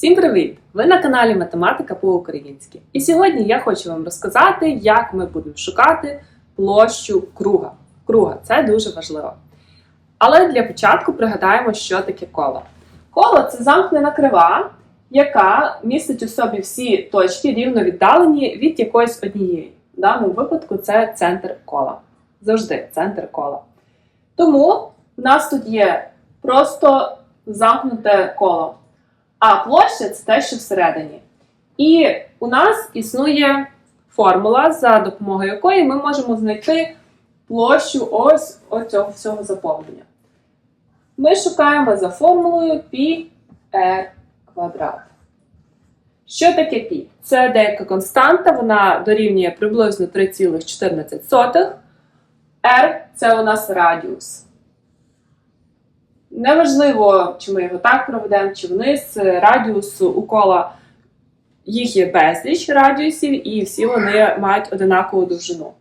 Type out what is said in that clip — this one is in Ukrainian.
Всім привіт! Ви на каналі Математика по-українськи. І сьогодні я хочу вам розказати, як ми будемо шукати площу круга. Круга це дуже важливо. Але для початку пригадаємо, що таке коло. Коло це замкнена крива, яка містить у собі всі точки рівно віддалені від якоїсь однієї. В даному випадку це центр кола. Завжди центр кола. Тому в нас тут є просто замкнуте коло. А площа це те, що всередині. І у нас існує формула, за допомогою якої ми можемо знайти площу ось цього всього заповнення. Ми шукаємо за формулою πr квадрат. Що таке π? Це деяка константа, вона дорівнює приблизно 3,14. R це у нас радіус. Неважливо, чи ми його так проведемо, чи вниз. Радіус у кола їх є безліч радіусів, і всі вони мають одинакову довжину.